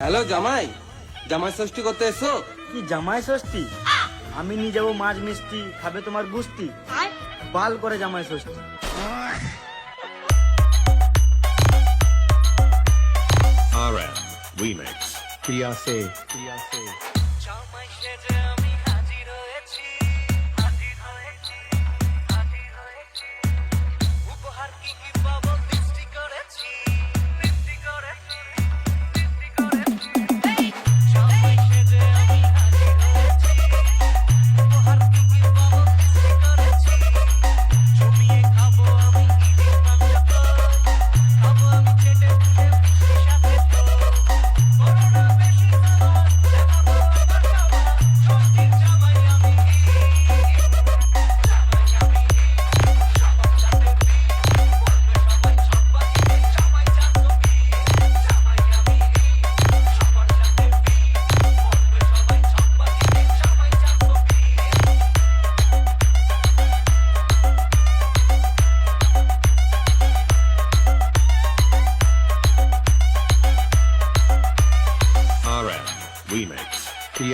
Hello জামাই জামাই ষষ্ঠী করতে এসো। কি জামাই ষষ্ঠী? আমি নিয়ে যাব মাছ মিষ্টি খাবে তোমার গুস্তি বাল করে জামাই ষষ্ঠী। আর এম রিমিক্স ক্রিয়া সে ক্রিয়া সে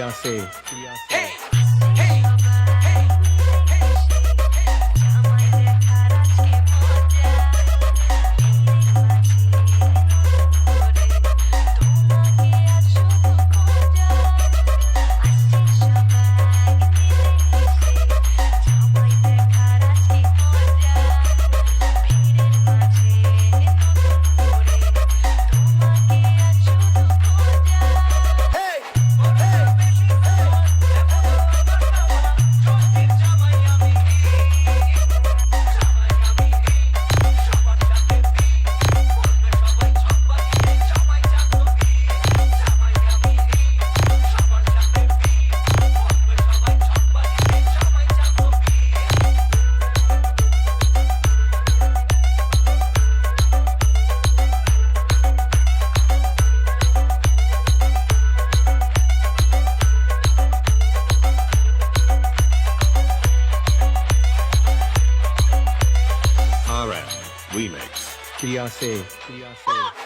criança aí. Aí. Hey! CRC. CRC.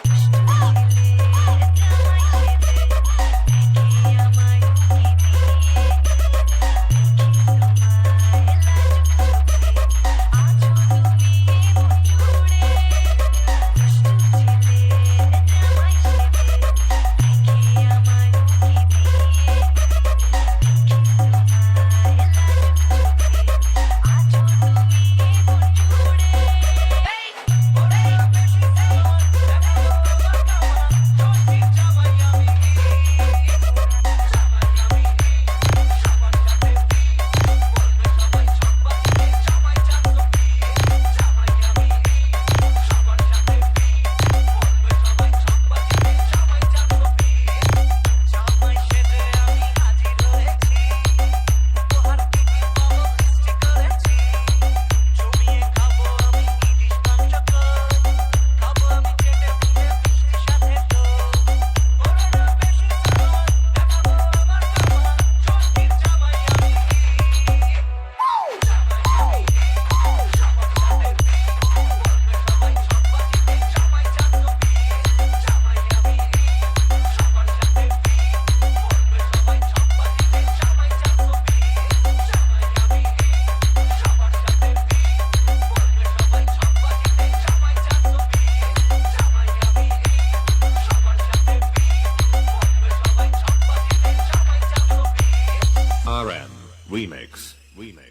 Remix. Remix.